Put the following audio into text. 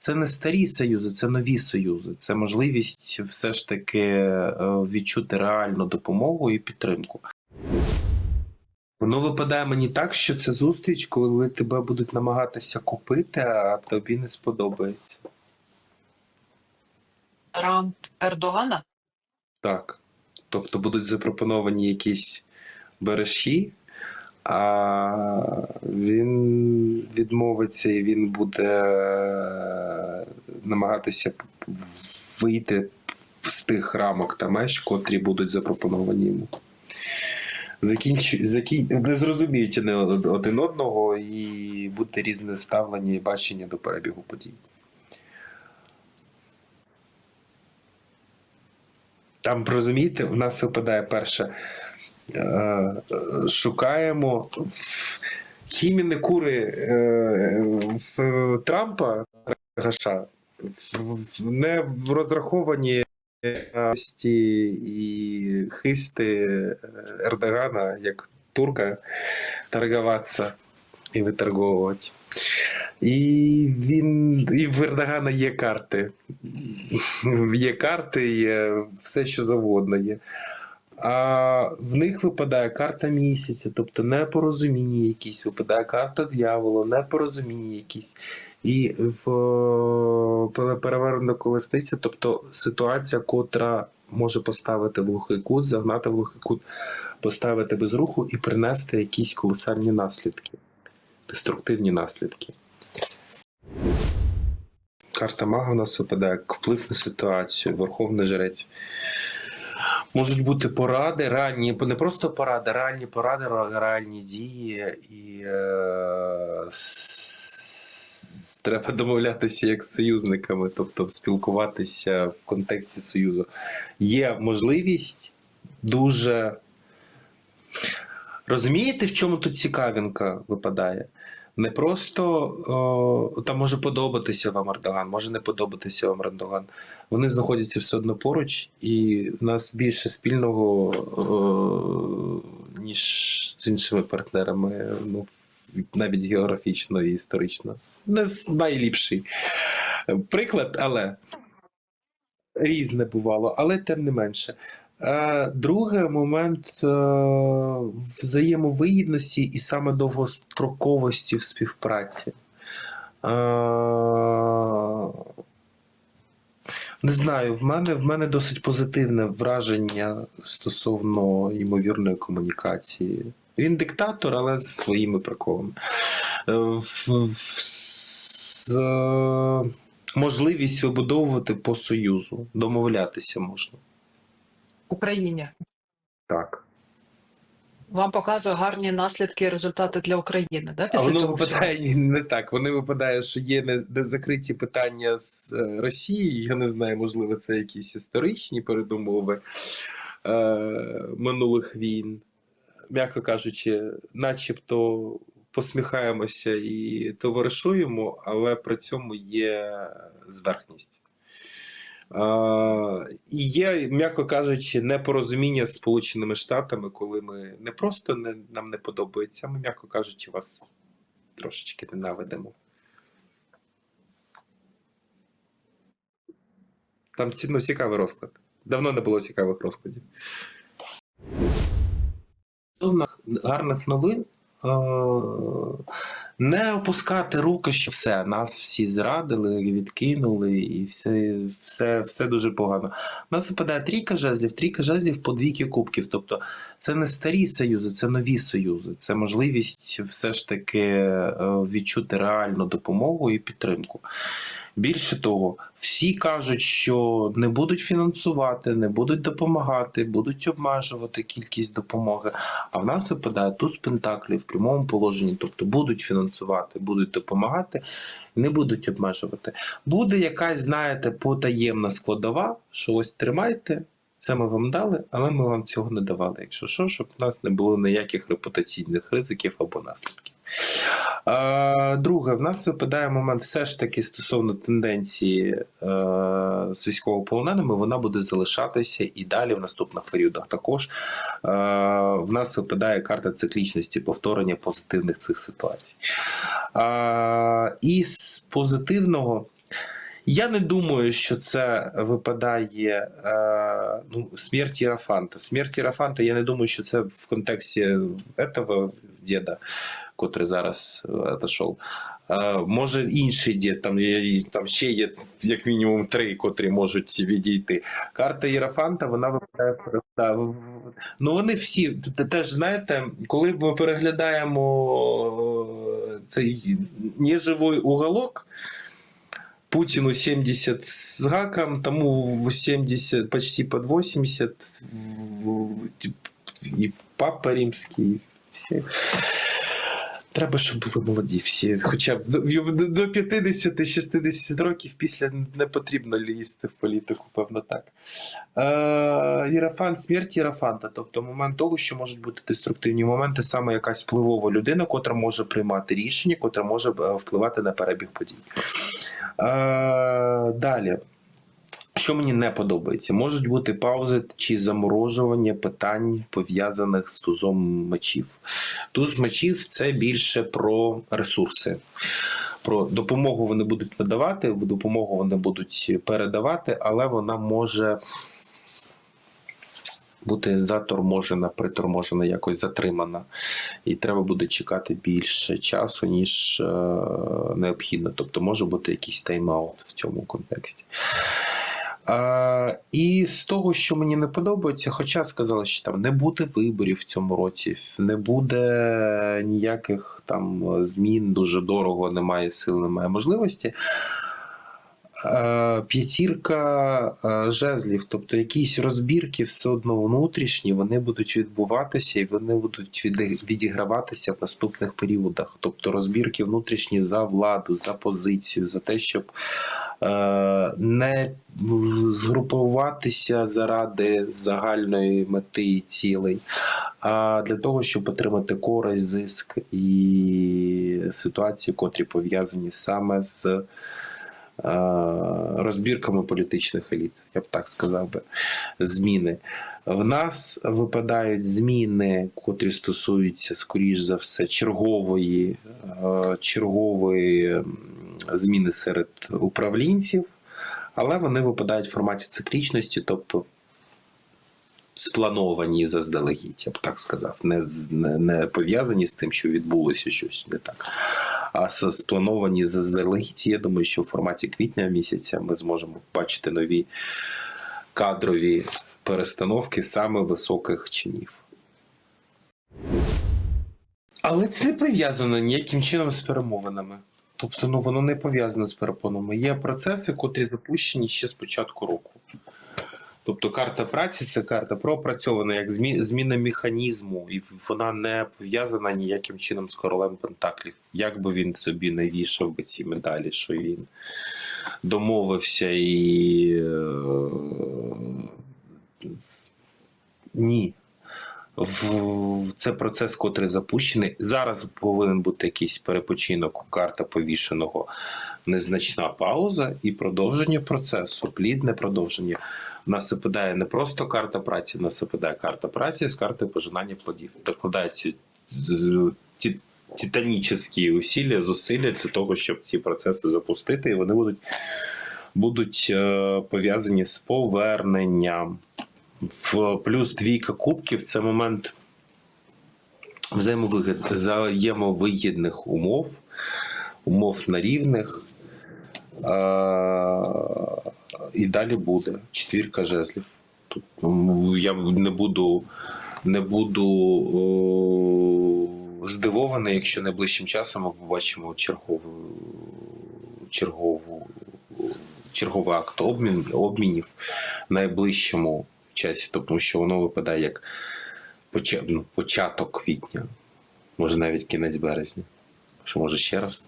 це не старі союзи, це нові союзи. Це можливість все ж таки е, відчути реальну допомогу і підтримку. Воно випадає мені так, що це зустріч, коли тебе будуть намагатися купити, а тобі не сподобається. Трамп Ердогана? Так. Тобто будуть запропоновані якісь бережі, а він відмовиться і він буде е, намагатися вийти з тих рамок та меж, котрі будуть запропоновані йому. Закінч... Закін... Не зрозуміють не один одного і буде різне ставлення і бачення до перебігу подій. Там розумієте, у нас випадає перше. Е, е, Шукаємо хіміни кури е, Трампа Гаша не в розраховані і хисти Ердогана як турка торгуватися і виторговувати. І він і в Ердогана є карти. Є карти, є все, що завгодно є. А в них випадає карта місяця, тобто непорозуміння якісь, випадає карта дьявола, непорозуміння якісь. І в перевернена колесниця, тобто ситуація, котра може поставити глухий кут, загнати в глухий кут, поставити без руху і принести якісь колосальні наслідки, деструктивні наслідки. Карта мага в нас випадає вплив на ситуацію, верховний жрець. Можуть бути поради, реальні, не просто поради, реальні поради, реальні дії, і е, треба домовлятися як з союзниками, тобто спілкуватися в контексті союзу. Є можливість дуже. Розумієте, в чому тут цікавинка випадає? Не просто о, там може подобатися вам Ердоган, може не подобатися вам Ердоган. Вони знаходяться все одно поруч, і в нас більше спільного, о, ніж з іншими партнерами, ну, навіть географічно і історично. Не найліпший приклад, але різне бувало, але тим не менше. Е, Другий момент е, взаємовигідності і саме довгостроковості в співпраці. Е, Не знаю, в мене, в мене досить позитивне враження стосовно ймовірної комунікації. Він диктатор, але з своїми приколами. Можливість вибудовувати по союзу, домовлятися можна. Україні. Так. Вам показує гарні наслідки і результати для України, да? А воно цього випадає ні, не так. Вони випадає, що є не, не закриті питання з е, Росією. Я не знаю, можливо, це якісь історичні передумови е, минулих війн. М'яко кажучи, начебто посміхаємося і товаришуємо, але при цьому є зверхність. І є, м'яко кажучи, непорозуміння з Сполученими Штатами, коли ми не просто не, нам не подобається, ми, м'яко кажучи, вас трошечки ненавидимо. Там ну, цікавий розклад. Давно не було цікавих розкладів. Гарних новин. Не опускати руки, що все, нас всі зрадили, відкинули, і все, все, все дуже погано. У нас випадає трійка жезлів, трійка жезлів по двійки кубків. Тобто це не старі союзи, це нові союзи. Це можливість все ж таки е, відчути реальну допомогу і підтримку. Більше того, всі кажуть, що не будуть фінансувати, не будуть допомагати, будуть обмежувати кількість допомоги. А в нас випадає туз пентаклів в прямому положенні, тобто будуть фінансувати, будуть допомагати, не будуть обмежувати. Буде якась, знаєте, потаємна складова, що ось тримайте. Це ми вам дали, але ми вам цього не давали. Якщо що, щоб в нас не було ніяких репутаційних ризиків або наслідків. Друге, в нас випадає момент все ж таки стосовно тенденції е, з військовополоненими, вона буде залишатися і далі в наступних періодах також. Е, в нас випадає карта циклічності повторення позитивних цих ситуацій. І з позитивного Я не думаю, що це випадає е, ну, смерть Єрафанта. Смерть Єрафанта, я не думаю, що це в контексті этого діда, котрий зараз е, отошов. Е, може, інший дід, там, є, там ще є як мінімум три, котрі можуть відійти. Карта Єрафанта, вона випадає в- Ну, вони всі теж знаєте, коли ми переглядаємо е, цей неживий уголок. Путину 70 с гаком, тому 70, почти под 80, в- і Папа Римський, всі. Треба, щоб були молоді всі. Хоча б до, до 50-60 років після не потрібно лізти в політику, певно так. Е, Єрафант, смерть Єрафанта, тобто момент того, що можуть бути деструктивні моменти, саме якась впливова людина, котра може приймати рішення, котра може е, впливати на перебіг подій. Е, далі. Що мені не подобається, можуть бути паузи чи заморожування питань, пов'язаних з тузом мечів. Туз мечів це більше про ресурси. Про допомогу вони будуть надавати, допомогу вони будуть передавати, але вона може бути заторможена, приторможена, якось затримана. І треба буде чекати більше часу, ніж е, необхідно. Тобто може бути якийсь тайм-аут в цьому контексті. А, і з того, що мені не подобається, хоча сказали, що там не буде виборів в цьому році, не буде ніяких там змін, дуже дорого, немає сил, немає можливості. Е, П'ятірка е, жезлів, тобто якісь розбірки все одно внутрішні, вони будуть відбуватися і вони будуть відіграватися в наступних періодах. Тобто розбірки внутрішні за владу, за позицію, за те, щоб е, не згрупуватися заради загальної мети і цілей, а для того, щоб отримати користь, зиск і ситуації, котрі пов'язані саме з розбірками політичних еліт, я б так сказав би, зміни. В нас випадають зміни, котрі стосуються, скоріш за все, чергової, е, чергової зміни серед управлінців, але вони випадають в форматі циклічності, тобто сплановані заздалегідь, я б так сказав, не, не, не пов'язані з тим, що відбулося щось не так. А сплановані заздалегідь. Я думаю, що в форматі квітня місяця ми зможемо бачити нові кадрові перестановки саме високих чинів. Але це не пов'язано ніяким чином з перемовинами. Тобто, ну воно не пов'язано з перепонами. Є процеси, котрі запущені ще з початку року. Тобто карта праці це карта пропрацьована як зміна механізму, і вона не пов'язана ніяким чином з королем Пентаклів. Як би він собі не вішав би ці медалі, що він домовився і. е, Ні. Це процес, котрий запущений. Зараз повинен бути якийсь перепочинок, карта повішеного, незначна пауза і продовження процесу, плідне продовження. У нас випадає не просто карта праці, у нас випадає карта праці з карти пожинання плодів. Докладаються е, ті, титанічні усилля, зусилля для того, щоб ці процеси запустити, і вони будуть, будуть е, пов'язані з поверненням. В плюс двійка кубків це момент взаємовигід, взаємовигідних умов, умов на рівних. Е, і далі буде четвірка жезлів. Ну, я не буду, не буду о, здивований, якщо найближчим часом ми побачимо чергову, чергову, черговий акт обмін, обмінів в найближчому часі, тому що воно випадає як ну, початок квітня, може навіть кінець березня. Що може ще раз